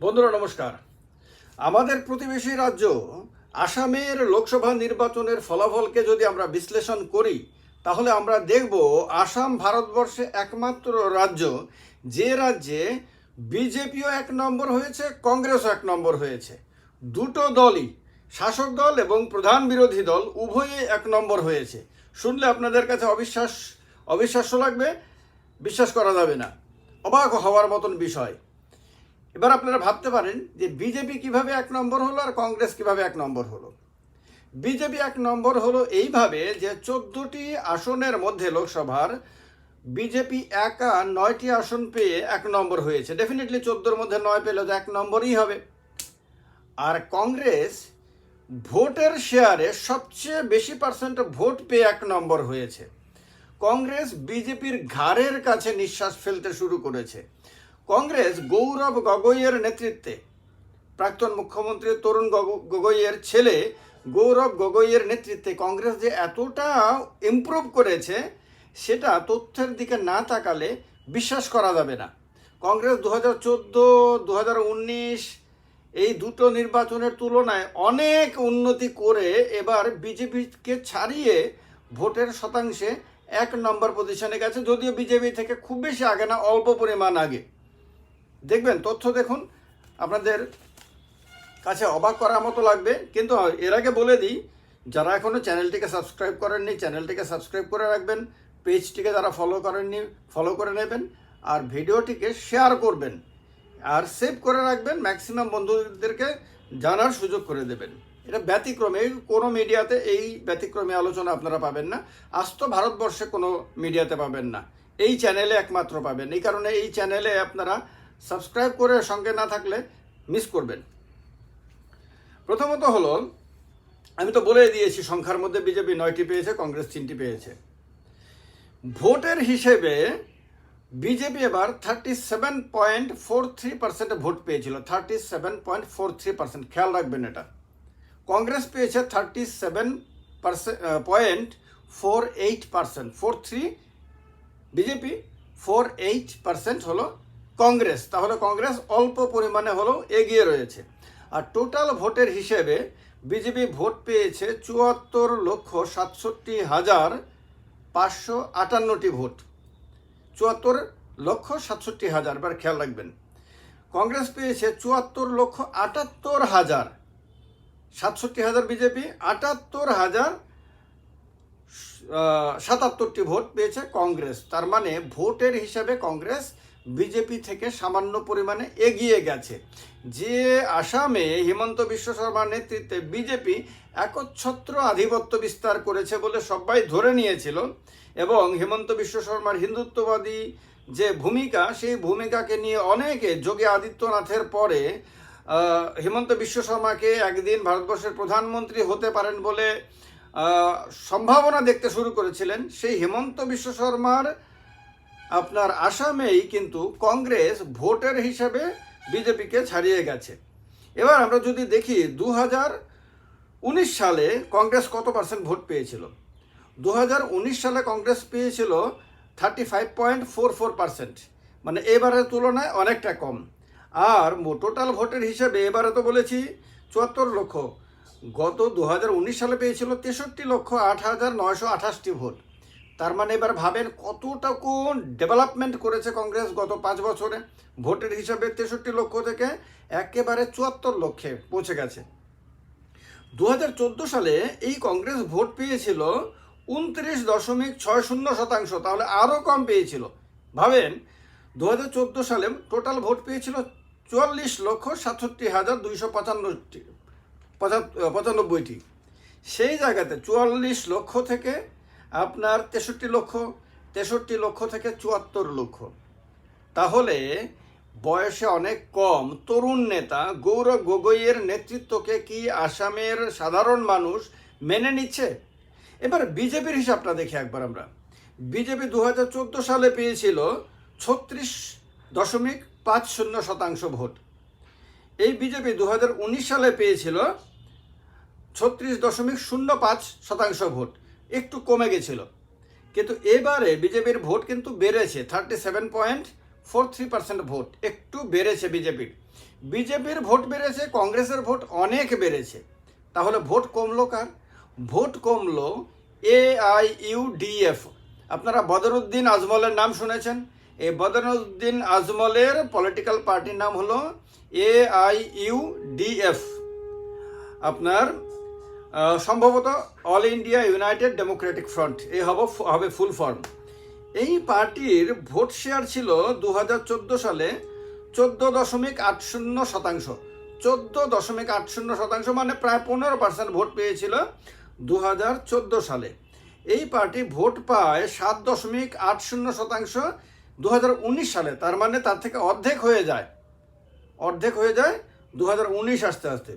বন্ধুরা, নমস্কার। আমাদের প্রতিবেশী রাজ্য আসামের লোকসভা নির্বাচনের ফলাফলকে যদি আমরা বিশ্লেষণ করি, তাহলে আমরা দেখব আসাম ভারতবর্ষে একমাত্র রাজ্য যে রাজ্যে বিজেপিও এক নম্বর হয়েছে, কংগ্রেসও এক নম্বর হয়েছে। দুটো দলই, শাসক দল এবং প্রধান বিরোধী দল উভয়ই এক নম্বর হয়েছে। শুনলে আপনাদের কাছে অবিশ্বাস, অবিশ্বাস্য লাগবে, বিশ্বাস করা যাবে না। অবাক হওয়ার মতন বিষয়। এবার আপনারা ভাবতে পারেন যে বিজেপি কীভাবে এক নম্বর হলো আর কংগ্রেস কীভাবে এক নম্বর হলো। বিজেপি এক নম্বর হলো এইভাবে যে চোদ্দটি আসনের মধ্যে লোকসভার বিজেপি একা নয়টি আসন পেয়ে এক নম্বর হয়েছে। ডেফিনেটলি চোদ্দোর মধ্যে নয় পেলে তো এক নম্বরই হবে। আর কংগ্রেস ভোটের শেয়ারে সবচেয়ে বেশি পার্সেন্ট ভোট পেয়ে এক নম্বর হয়েছে। কংগ্রেস বিজেপির ঘাড়ের কাছে নিঃশ্বাস ফেলতে শুরু করেছে। কংগ্রেস গৌরব গগৈয়ের নেতৃত্বে। প্রাক্তন মুখ্যমন্ত্রী তরুণ গগৈ- গগৈয়ের ছেলে গৌরব গগৈয়ের নেতৃত্বে কংগ্রেস যে এতটা ইমপ্রুভ করেছে, সেটা তথ্যের দিকে না তাকালে বিশ্বাস করা যাবে না। কংগ্রেস দু হাজার চোদ্দ দু হাজার উনিশ এই দুটো নির্বাচনের তুলনায় অনেক উন্নতি করে এবার বিজেপিকে ছাড়িয়ে ভোটের শতাংশে এক নম্বর পজিশনে গেছে, যদিও বিজেপি থেকে খুব বেশি আগে না, অল্প পরিমাণ আগে। দেখবেন, তথ্য দেখুন, আপনাদের কাছে অবাক করার মতো লাগবে। কিন্তু এর আগে বলে দিই, যারা এখনও চ্যানেলটিকে সাবস্ক্রাইব করেননি, চ্যানেলটিকে সাবস্ক্রাইব করে রাখবেন, পেজটিকে যারা ফলো করেননি ফলো করে নেবেন, আর ভিডিওটিকে শেয়ার করবেন, আর সেভ করে রাখবেন ম্যাক্সিমাম বন্ধুদেরকে জানার সুযোগ করে দেবেন। এটা ব্যতিক্রমে কোনো মিডিয়াতে এই ব্যতিক্রমী আলোচনা আপনারা পাবেন না। আজ তো ভারতবর্ষে কোনো মিডিয়াতে পাবেন না। এই চ্যানেলে একমাত্র পাবেন। এই কারণে এই চ্যানেলে আপনারা সাবস্ক্রাইব করে সঙ্গে না থাকলে মিস করবেন। প্রথমত হলো, আমি তো বলে দিয়েছি, সংখ্যার মধ্যে বিজেপি নয়টি পেয়েছে, কংগ্রেস তিনটি পেয়েছে। ভোটের হিসেবে বিজেপি এবার thirty seven point four three percent vote পেয়েছিল thirty seven point four three percent খেয়াল রাখবেন এটা। কংগ্রেস পেয়েছে thirty seven percent point four eight percent four three BJP four eight percent হলো কংগ্রেস, তাহলে কংগ্রেস অল্প পরিমাণে হলেও এগিয়ে রয়েছে। আর টোটাল ভোটের হিসেবে বিজেপি ভোট পেয়েছে চুয়াত্তর লক্ষ সাতষট্টি হাজার পাঁচশো আটান্নটি ভোট। চুয়াত্তর লক্ষ সাতষট্টি হাজার, এবার খেয়াল রাখবেন। কংগ্রেস পেয়েছে চুয়াত্তর লক্ষ আটাত্তর হাজার সাতষট্টি হাজার বিজেপি, আটাত্তর হাজার সাতাত্তরটি ভোট পেয়েছে কংগ্রেস। তার মানে ভোটের হিসাবে কংগ্রেস বিজেপি থেকে সামান্য পরিমাণে এগিয়ে গেছে। যে আসামে হিমন্ত বিশ্ব শর্মার নেতৃত্বে বিজেপি একচ্ছত্র আধিপত্য বিস্তার করেছে বলে সবাই ধরে নিয়েছিল এবং হিমন্ত বিশ্ব শর্মার হিন্দুত্ববাদী যে ভূমিকা, সেই ভূমিকাকে নিয়ে অনেকে যোগী আদিত্যনাথের পরে হিমন্ত বিশ্ব শর্মাকে একদিন ভারতবর্ষের প্রধানমন্ত্রী হতে পারেন বলে সম্ভাবনা দেখতে শুরু করেছিলেন। সেই হিমন্ত বিশ্ব শর্মার আপনার আসামেই কিন্তু কংগ্রেস ভোটের হিসাবে বিজেপিকে ছাড়িয়ে গেছে। এবার আমরা যদি দেখি দু উনিশ সালে কংগ্রেস কত পার্সেন্ট ভোট পেয়েছিল? দু হাজার উনিশ সালে কংগ্রেস পেয়েছিল thirty five point four four percent. মানে এবারের তুলনায় অনেকটা কম। আর টোটাল ভোটের হিসাবে এবারে তো বলেছি চুয়াত্তর লক্ষ। গত দু হাজার উনিশ সালে পেয়েছিল তেষট্টি লক্ষ আট হাজার নয়শো আঠাশটি ভোট। তার মানে এবার ভাবেন কতটা কোন ডেভেলপমেন্ট করেছে কংগ্রেস গত পাঁচ বছরে? ভোটের হিসাবে তেষট্টি লক্ষ থেকে একেবারে চুয়াত্তর লক্ষে পৌঁছে গেছে। দু হাজার চোদ্দ সালে এই কংগ্রেস ভোট পেয়েছিল উনত্রিশ দশমিক ছয় শূন্য শতাংশ, তাহলে আরও কম পেয়েছিল। ভাবেন দু হাজার চোদ্দ সালে টোটাল ভোট পেয়েছিল চুয়াল্লিশ লক্ষ সাতষট্টি হাজার দুইশো পঁচান্নটি পঁচানব্বইটি। সেই জায়গাতে চুয়াল্লিশ লক্ষ থেকে আপনার তেষট্টি লক্ষ তেষট্টি লক্ষ থেকে চুয়াত্তর লক্ষ। তাহলে বয়সে অনেক কম তরুণ নেতা গৌরব গগৈয়ের নেতৃত্বকে কি আসামের সাধারণ মানুষ মেনে নিচ্ছে? এবার বিজেপির হিসাবটা দেখি একবার আমরা। বিজেপি দু হাজার চোদ্দ সালে পেয়েছিল ছত্রিশ দশমিক পাঁচ শূন্য শতাংশ ভোট। এই বিজেপি দু হাজার উনিশ সালে পেয়েছিল ছত্রিশ দশমিক শূন্য পাঁচ শতাংশ ভোট। একটু কমে গেছিল। কিন্তু এবারে বিজেপির ভোট কিন্তু বেড়েছে thirty seven point four three percent vote, একটু বেড়েছে বিজেপির। বিজেপির ভোট বেড়েছে, কংগ্রেসের ভোট অনেক বেড়েছে। তাহলে ভোট কমলো কার? ভোট কমলো এফ আপনারা বদরুদ্দিন আজমলের নাম শুনেছেন। এই বদরুদ্দিন আজমলের পলিটিক্যাল পার্টির নাম হলো এফ আপনার সম্ভবত all India united democratic front. এই হব হবে ফুল ফর্ম। এই পার্টির ভোট শেয়ার ছিল দু হাজার চোদ্দ সালে চোদ্দ দশমিক আট শূন্য শতাংশ। চোদ্দ দশমিক আট শূন্য শতাংশ মানে প্রায় পনেরো পার্সেন্ট ভোট পেয়েছিল দু হাজার চোদ্দ সালে। এই পার্টি ভোট পায় সাত দশমিক আট শূন্য শতাংশ দু হাজার উনিশ সালে। তার মানে তার থেকে অর্ধেক হয়ে যায়। অর্ধেক হয়ে যায় দু হাজার উনিশ আসতে আসতে।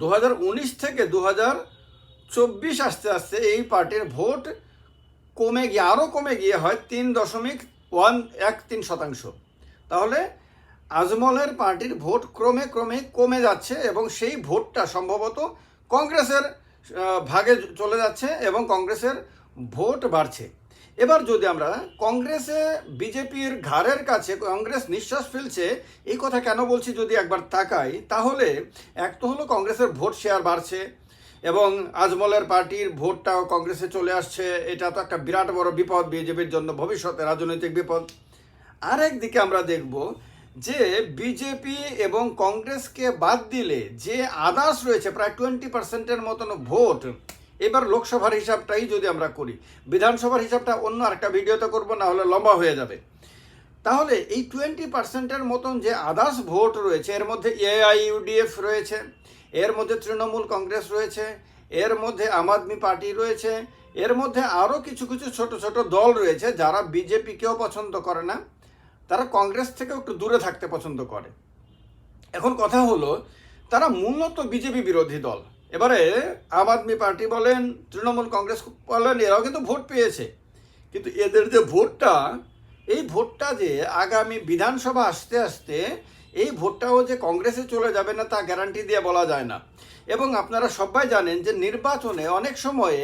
দু হাজার উনিশ থেকে দু চব্বিশ আসতে আসতে এই পার্টির ভোট কমে গিয়ে, আরও কমে গিয়ে হয় তিন দশমিক ওয়ান এক তিন শতাংশ। তাহলে আজমলের পার্টির ভোট ক্রমে ক্রমে কমে যাচ্ছে এবং সেই ভোটটা সম্ভবত কংগ্রেসের ভাগে চলে যাচ্ছে এবং কংগ্রেসের ভোট বাড়ছে। এবার যদি আমরা কংগ্রেসে বিজেপির ঘাড়ের কাছে কংগ্রেস নিঃশ্বাস ফেলছে, এই কথা কেন বলছি যদি একবার তাকাই, তাহলে এক তো হলো কংগ্রেসের ভোট শেয়ার বাড়ছে এবং আজমলের পার্টির ভোটটাও কংগ্রেসে চলে আসছে। এটা তো একটা বিরাট বড় বিপদ, বিজেপির জন্য ভবিষ্যতে রাজনৈতিক বিপদ। আরেক দিকে আমরা দেখব যে বিজেপি এবং কংগ্রেসকে বাদ দিলে যে আদার্স রয়েছে, প্রায় টোয়েন্টি পার্সেন্টের মতন ভোট এবার লোকসভার হিসাবটাই যদি আমরা করি, বিধানসভার হিসাবটা অন্য আরেকটা ভিডিওতে করব, না হলে লম্বা হয়ে যাবে। তাহলে এই টোয়েন্টি পার্সেন্টের মতন যে আদার্স ভোট রয়েছে, এর মধ্যে এআইইউডিএফ রয়েছে, এর মধ্যে তৃণমূল কংগ্রেস রয়েছে, এর মধ্যে আম আদমি পার্টি রয়েছে, এর মধ্যে আরও কিছু কিছু ছোট ছোট দল রয়েছে, যারা বিজেপিকেও পছন্দ করে না, তারা কংগ্রেস থেকে একটু দূরে থাকতে পছন্দ করে। এখন কথা হলো, তারা মূলত বিজেপি বিরোধী দল। এবারে আম আদমি পার্টি বলেন, তৃণমূল কংগ্রেস বলেন, এরাও কিন্তু ভোট পেয়েছে। কিন্তু এদের যে ভোটটা, এই ভোটটা যে আগামী বিধানসভা আসতে আসতে, এই ভোটটাও যে কংগ্রেসে চলে যাবে না, তা গ্যারান্টি দিয়ে বলা যায় না। এবং আপনারা সবাই জানেন যে নির্বাচনে অনেক সময়ে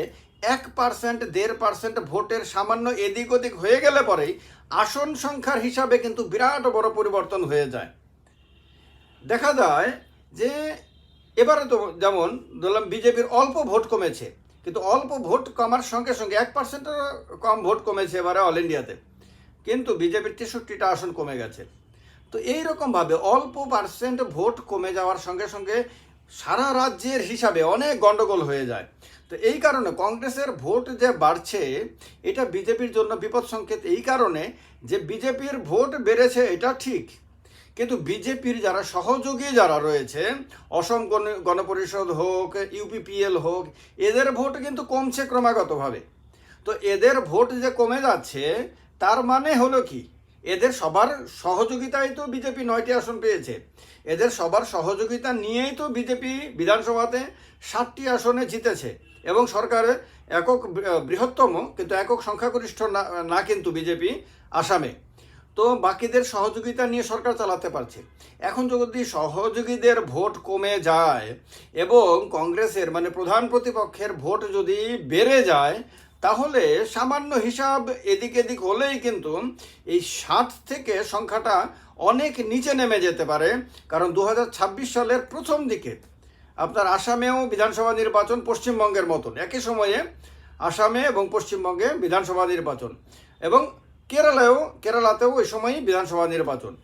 এক পার্সেন্ট দেড় পার্সেন্ট ভোটের সামান্য এদিক ওদিক হয়ে গেলে পরেই আসন সংখ্যার হিসাবে কিন্তু বিরাট বড় পরিবর্তন হয়ে যায়। দেখা যায় যে এবারে তো যেমন ধরলাম বিজেপির অল্প ভোট কমেছে, কিন্তু অল্প ভোট কমার সঙ্গে সঙ্গে এক পার্সেন্টের কম ভোট কমেছে এবারে অল ইন্ডিয়াতে কিন্তু বিজেপির তেষট্টিটা আসন কমে গেছে। তো এই রকমভাবে অল্প পার্সেন্ট ভোট কমে যাওয়ার সঙ্গে সঙ্গে সারা রাজ্যের হিসাবে অনেক গন্ডগোল হয়ে যায়। তো এই কারণে কংগ্রেসের ভোট যে বাড়ছে, এটা বিজেপির জন্য বিপদ সংকেত। এই কারণে যে বিজেপির ভোট বেড়েছে, এটা ঠিক। কিন্তু বিজেপির যারা সহযোগী যারা রয়েছে, অসম গণ, গণপরিষদ হোক, ইউপিপিএল হোক, এদের ভোট কিন্তু কমছে ক্রমাগতভাবে। তো এদের ভোট যে কমে যাচ্ছে, তার মানে হলো কি? এদের সবার সহযোগিতায় তো বিজেপি নয়টি আসন পেয়েছে। এদের সবার সহযোগিতা নিয়েই তো বিজেপি বিধানসভাতে ষাটটি আসনে জিতেছে এবং সরকারে একক বৃহত্তম কিন্তু একক সংখ্যাগরিষ্ঠ না কিন্তু বিজেপি আসামে। তো বাকিদের সহযোগিতা নিয়ে সরকার চালাতে পারছে। এখন যদি সহযোগীদের ভোট কমে যায় এবং কংগ্রেসের মানে প্রধান প্রতিপক্ষের ভোট যদি বেড়ে যায়, তাহলে সামান্য হিসাব এদিক এদিক হলেই কিন্তু এই ষাট থেকে সংখ্যাটা অনেক নিচে নেমে যেতে পারে, কারণ দু হাজার ছাব্বিশ সালের প্রথম দিকে আপনার আসামেও বিধানসভা নির্বাচন পশ্চিমবঙ্গের মতন। একই সময়ে আসামে এবং পশ্চিমবঙ্গে বিধানসভা নির্বাচন। এবং কেরালায়ও, কেরালাতেও ওই সময়ই বিধানসভা নির্বাচন।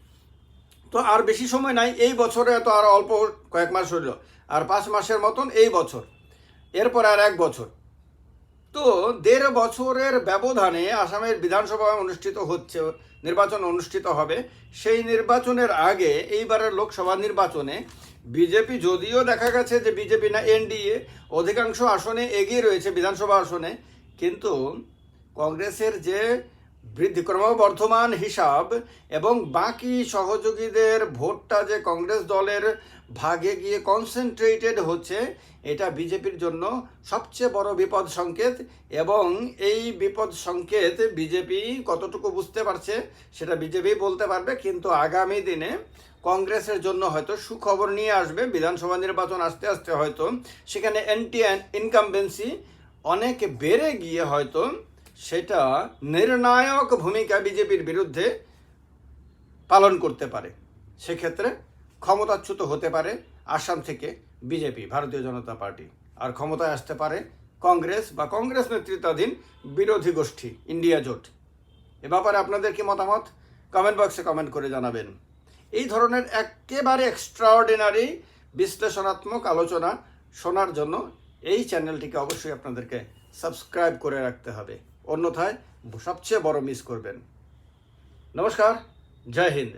তো আর বেশি সময় নাই, এই বছরে তো আর অল্প কয়েক মাস হইল, আর পাঁচ মাসের মতন এই বছর, এরপর আর এক বছর। তো দেড় বছরের ব্যবধানে আসামের বিধানসভা অনুষ্ঠিত হচ্ছে, নির্বাচন অনুষ্ঠিত হবে। সেই নির্বাচনের আগে এইবারের লোকসভা নির্বাচনে বিজেপি, যদিও দেখা গেছে যে বিজেপি না এনডিএ, অধিকাংশ আসনে এগিয়ে রয়েছে বিধানসভা আসনে, কিন্তু কংগ্রেসের যে বৃদ্ধি ক্রমবর্ধমান হিসাব এবং বাকি সহযোগীদের ভোটটা যে কংগ্রেস দলের ভাগে গিয়ে কনসেন্ট্রেটেড হচ্ছে, এটা বিজেপির জন্য সবচেয়ে বড় বিপদ সংকেত এবং এই বিপদ সংকেত বিজেপি কতটুকু বুঝতে পারছে সেটা বিজেপি বলতে পারবে, কিন্তু আগামী দিনে কংগ্রেসের জন্য হয়তো সুখবর নিয়ে আসবে, বিধানসভা নির্বাচন আস্তে আস্তে হয়তো সেখানে অ্যান্টি ইনকামবেন্সি অনেক বেড়ে গিয়ে হয়তো সেটা নির্ণায়ক ভূমিকা বিজেপির বিরুদ্ধে পালন করতে পারে। সেক্ষেত্রে ক্ষমতাচ্যুত হতে পারে আসাম থেকে বিজেপি, ভারতীয় জনতা পার্টি। আর ক্ষমতায় আসতে পারে কংগ্রেস বা কংগ্রেস নেতৃত্বাধীন বিরোধী গোষ্ঠী, ইন্ডিয়া জোট। এ ব্যাপারে আপনাদের কি মতামত? কমেন্ট বক্সে কমেন্ট করে জানাবেন। এই ধরনের একেবারে এক্সট্রাঅর্ডিনারি বিশ্লেষণাত্মক আলোচনা শোনার জন্য এই চ্যানেলটিকে অবশ্যই আপনাদেরকে সাবস্ক্রাইব করে রাখতে হবে। অন্যথায় সবচেয়ে বড় মিস করবেন। নমস্কার জয় হিন্দ।